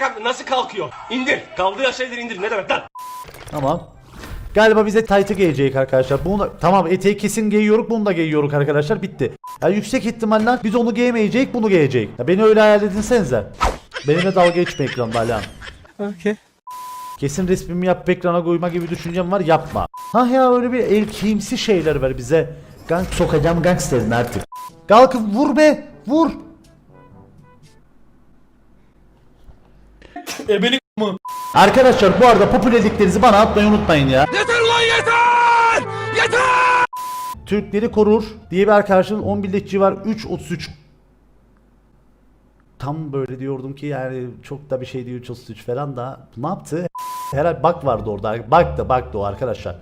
kalk nasıl kalkıyor? İndir. Kaldığı şeyleri indir. Ne demek lan? Tamam. Galiba bize tight'ı giyecek arkadaşlar. Bunu da- tamam eteği kesin giyiyoruz bunu da giyiyoruz arkadaşlar bitti. Ya yüksek ihtimalle biz onu giyemeyecek bunu giyecek. Ya beni öyle hayal edinsenize. Benimle dalga geçme ekranda Alihan. Okey. Kesin resmimi yap ekrana koyma gibi düşüncem var yapma. Ha ya öyle bir erkeğimsi şeyler ver bize. Gang sokacağım gangsterin artık. Kalkıp vur be vur. Ebeni Arkadaşlar bu arada popülerliklerinizi bana atmayı unutmayın ya. Yeter ulan yeter! Yeter! Türkleri korur diye bir arkadaşın 10 bildikçi var 3.33 Tam böyle diyordum ki yani çok da bir şey değil 3.33 falan da. Ne yaptı? Herhalde bak vardı orada. Bak da baktı o arkadaşlar.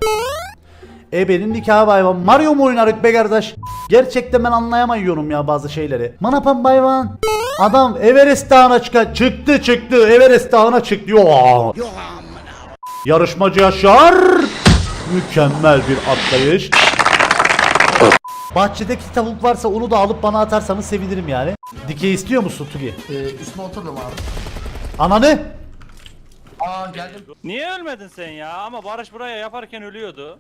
Ebe'nin nikahı bayvan Mario mu oynarık be kardeş? Gerçekten ben anlayamıyorum ya bazı şeyleri. Manapan bayvan Adam Everest dağına çıkan çıktı çıktı Everest dağına çıktı Yo. Yarışmacı Yaşar Mükemmel bir atlayış Bahçedeki tavuk varsa onu da alıp bana atarsanız sevinirim yani. Dikey istiyor musun Tugi? Ee, üstüne oturdum abi. Ananı! Aa geldim. Niye ölmedin sen ya? Ama Barış buraya yaparken ölüyordu.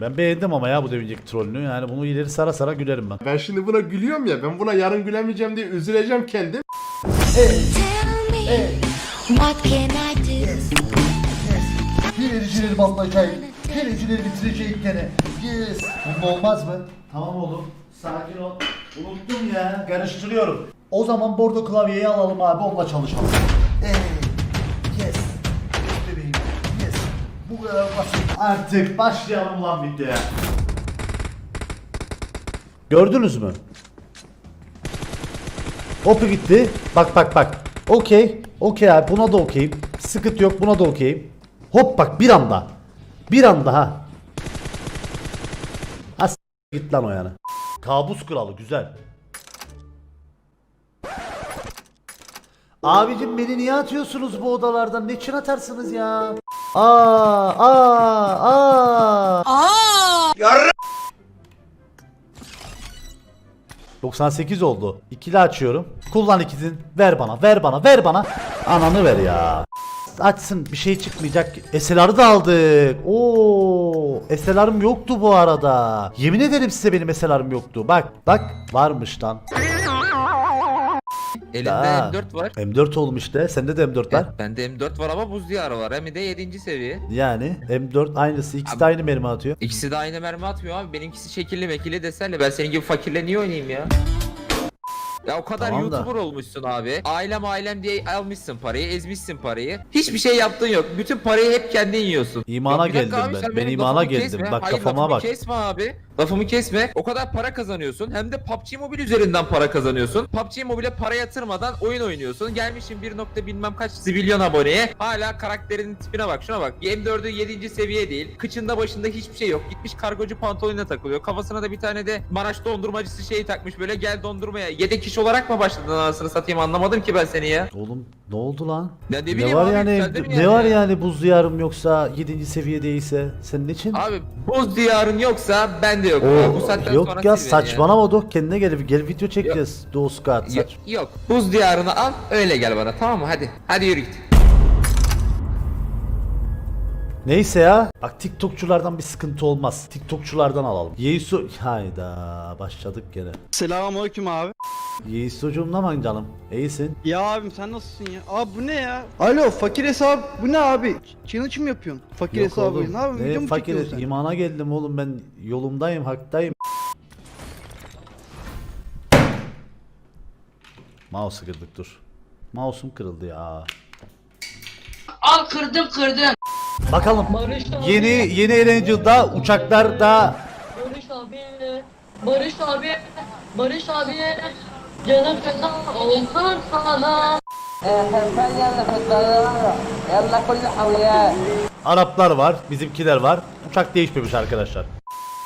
Ben beğendim ama ya bu devincek trollünü. Yani bunu ileri sara sara gülerim ben. Ben şimdi buna gülüyorum ya. Ben buna yarın gülemeyeceğim diye üzüleceğim kendim. What can I do? Pirecileri ballayacak. Pirecileri bitirecek gene. Yes. Bunda olmaz mı? Tamam oğlum. Sakin ol. Unuttum ya. Karıştırıyorum. O zaman bordo klavyeyi alalım abi. Onunla çalışalım. Artık başlayalım ulan videoya. Gördünüz mü? Hopu gitti. Bak bak bak. Okey. Okey abi buna da okeyim. Sıkıntı yok buna da okeyim. Hop bak bir anda. Bir anda ha. Ha git lan o yana. Kabus kralı güzel. Abicim beni niye atıyorsunuz bu odalardan? Ne için atarsınız ya? Aa, aa, aa. Aa! 98 oldu. İkili açıyorum. Kullan ikizin. Ver bana, ver bana, ver bana. Ananı ver ya. Açsın bir şey çıkmayacak. SLR'ı da aldık. Oo, SLR'ım yoktu bu arada. Yemin ederim size benim SLR'ım yoktu. Bak, bak varmış lan. Elimde Ha. M4 var. M4 olmuş işte. Sende de M4 var. Evet, bende M4 var ama buz diyarı var. Hem de 7. seviye. Yani M4 aynısı. İkisi de aynı mermi atıyor. İkisi de aynı mermi atmıyor abi. Benimkisi şekilli mekilli desenli. Ben senin gibi fakirle niye oynayayım ya? Ya o kadar Tamam da. YouTuber olmuşsun abi. Ailem ailem diye almışsın parayı, ezmişsin parayı. Hiçbir şey yaptığın yok. Bütün parayı hep kendin yiyorsun. İmana Ya bir dakika geldim abi, ben. sen Ben benim imana lafımı geldim. Bak Hayır, kafama lafımı bak. kesme abi. Lafımı kesme. O kadar para kazanıyorsun. Hem de PUBG Mobile üzerinden para kazanıyorsun. PUBG Mobile'e para yatırmadan oyun oynuyorsun. Gelmişsin 1 nokta bilmem kaç zibilyon aboneye. Hala karakterinin tipine bak. Şuna bak. M4'ü 7. seviye değil. Kıçında başında hiçbir şey yok. Gitmiş kargocu pantolonuna takılıyor. Kafasına da bir tane de Maraş dondurmacısı şeyi takmış. Böyle gel dondurmaya. Yedek kişi olarak mı başladın anasını satayım anlamadım ki ben seni ya. Oğlum ne oldu lan? Ya ne Ne var abi, yani, ne yani var ya. yani buz diyarım yoksa 7. seviyedeyse senin için? Abi buz diyarın yoksa ben de yok. Oo, Bu saatten yok sonra ya sil beni saçmalama dok kendine gel gel video çekeceğiz. Dostkat Yok, saç. yok. Buz diyarını al öyle gel bana tamam mı? Hadi. Hadi yürü git. Neyse ya. Bak TikTokçulardan bir sıkıntı olmaz. TikTokçulardan alalım. Yeisu hayda başladık gene. Selamünaleyküm abi. Yeisucuğum ne man canım? İyisin. Ya abim sen nasılsın ya? Abi bu ne ya? Alo fakir hesap bu ne abi? Challenge mı yapıyorsun? Fakir Yok hesabı. oğlum. Ne yapıyorsun? Video Ne mu fakir sen? imana geldim oğlum ben yolumdayım haktayım. Mouse'u kırdık dur. Mouse'um kırıldı ya. Al kırdım kırdım. Bakalım Barış abi. yeni yeni Erangel'da uçaklarda Barış abi. Barış abi. Barış abi. Canım feda olsun sana. Araplar var, bizimkiler var. Uçak değişmemiş arkadaşlar.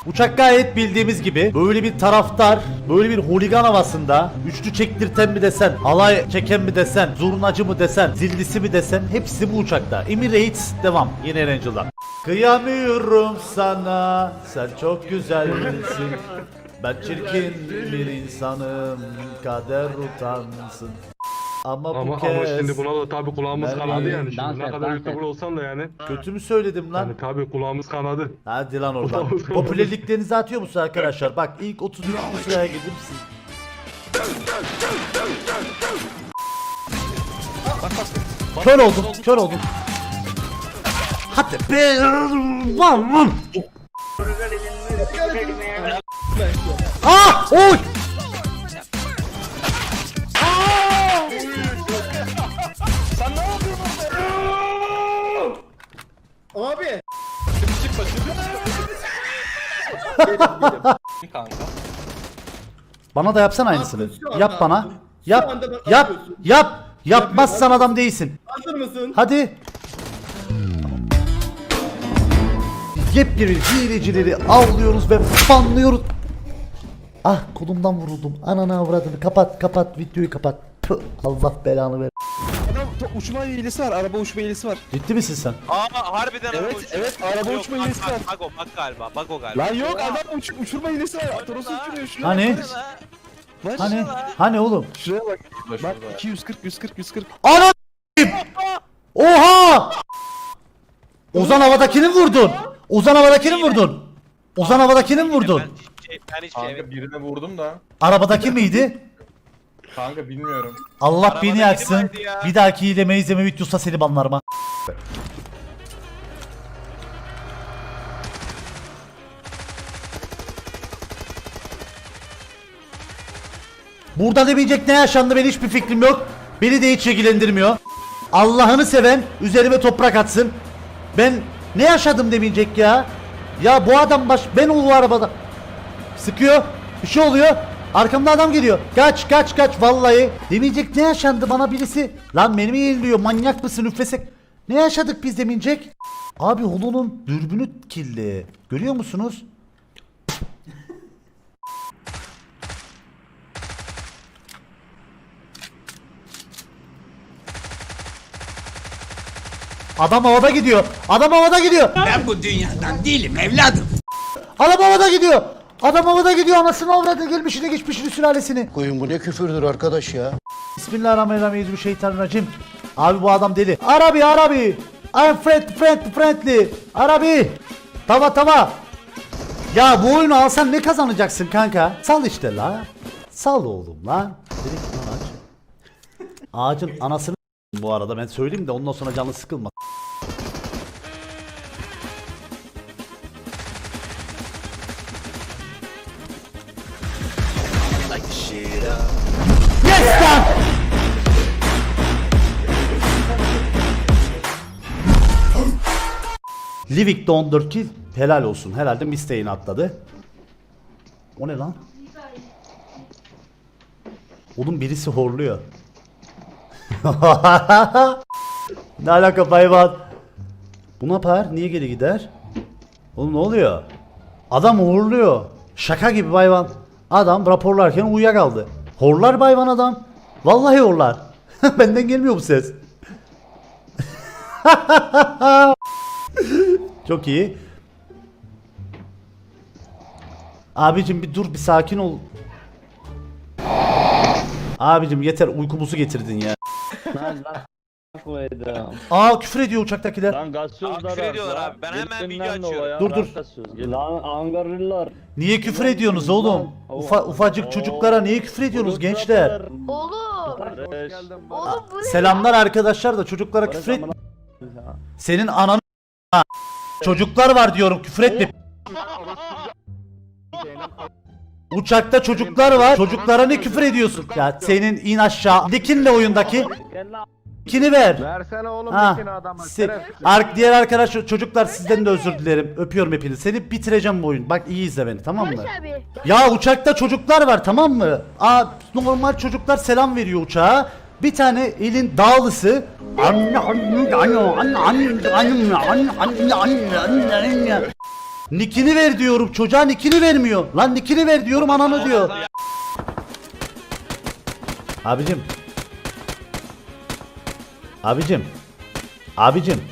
Uçak gayet bildiğimiz gibi böyle bir taraftar, böyle bir holigan havasında üçlü çektirten mi desen, alay çeken mi desen, zurnacı mı desen, zillisi mi desen hepsi bu uçakta. Emirates devam yeni Erangel'dan. Kıyamıyorum sana, sen çok güzelsin. Ben çirkin bir insanım, kader utansın. Ama, bu Ama, kez ama şimdi buna da tabii kulağımız Ben- kanadı yani. Dans Şimdi ne et, kadar dans YouTuber et. olsan da yani. kötü mü söyledim lan? Yani tabii kulağımız kanadı. Hadi lan oradan. Kulağımız kanadı. Popülerliklerinizi atıyor musun arkadaşlar? Bak ilk 33 sıraya gelir misin? Kör oldum, kör oldum. Hadi be, lan lan. Ah, oy. Bana da yapsana aynısını. Yap bana. Yap. Yap. Yap. Yapmazsan adam değilsin. Hazır mısın? Hadi. Yepyeni hilecileri avlıyoruz ve banlıyoruz. Ah kolumdan vuruldum. Ananı avradını kapat kapat videoyu kapat. Tüh, Allah belanı ver. To- uçma hilesi var. Araba uçma hilesi var. Ciddi misin sen? Aa harbiden Evet, araba uçuyor. evet, araba Yok, uçma bak, bak, var. Bak o bak galiba bak o galiba. Lan yok adam uç uçurma hilesi var. Toros lan. uçuruyor şuraya. Hani? Var. Hani? Hani oğlum? Şuraya bak. Bak 240 140 140. Ana Oha! Ozan havadakini vurdun. Ozan havadakini vurdun. Ozan havadakini mi vurdun? Ben hiçbir şey Kanka birine vurdum da. Arabadaki miydi? Kanka bilmiyorum. Allah beni yaksın. vardı ya. Bir dahaki hileme izleme videosa seni banlarım ha. Burada demeyecek ne yaşandı benim hiçbir fikrim yok. Beni de hiç ilgilendirmiyor. Allah'ını seven üzerime toprak atsın. Ben ne yaşadım demeyecek ya. Ya bu adam baş ben o arabada. Sıkıyor. Bir şey oluyor. Arkamda adam geliyor. Kaç kaç kaç vallahi. Demeyecek ne yaşandı bana birisi. Lan beni mi yeniliyor manyak mısın üflesek. Ne yaşadık biz demeyecek. Abi Hulu'nun dürbünü kirli. Görüyor musunuz? Adam havada gidiyor. Adam havada gidiyor. Ben bu dünyadan değilim evladım. Adam havada gidiyor. Adam havada gidiyor anasını avradını gelmişini geçmişini sülalesini. Koyun bu ne küfürdür arkadaş ya. Bismillahirrahmanirrahim. Şeytanirracim. Abi bu adam deli. Arabi Arabi. I'm friend friend friendly. Arabi. Tava tava. Ya bu oyunu alsan ne kazanacaksın kanka? Sal işte la. Sal oğlum la. Direkt lan aç. Ağacın anasını bu arada ben söyleyeyim de ondan sonra canı sıkılma. Livik'te 14 kill. Helal olsun. Herhalde misteğini atladı. O ne lan? Oğlum birisi horluyor. ne alaka bayvan? Bu ne yapar? Niye geri gider? Oğlum ne oluyor? Adam horluyor. Şaka gibi bayvan. Adam raporlarken uyuyakaldı. Horlar bayvan adam. Vallahi horlar. Benden gelmiyor bu ses. Çok iyi. Abicim bir dur bir sakin ol. Abicim yeter uykumuzu getirdin ya. Aa küfür ediyor uçaktakiler. Abi küfür ediyorlar abi. Ben hemen video açıyorum. Dur dur. Lan Angarlılar. Niye küfür ediyorsunuz oğlum? Ufa, ufacık çocuklara niye küfür ediyorsunuz gençler? Oğlum. Oğlum bu ne? Selamlar arkadaşlar da çocuklara küfür et. Senin ananı Çocuklar var diyorum küfür etme. Uçakta çocuklar var. Çocuklara ne küfür ediyorsun? Ya senin in aşağı. Dikinle oyundaki. Dikini ver. Versene oğlum Ha. dikini adama. Si- Ar- diğer arkadaş çocuklar sizden de özür dilerim. Öpüyorum hepinizi. Seni bitireceğim bu oyun. Bak iyi izle beni tamam mı? Barış abi. Ya uçakta çocuklar var tamam mı? Aa normal çocuklar selam veriyor uçağa. Bir tane elin dağlısı Nikini ver diyorum çocuğa nikini vermiyor. Lan nikini ver diyorum ananı diyor. Abicim. Abicim. Abicim.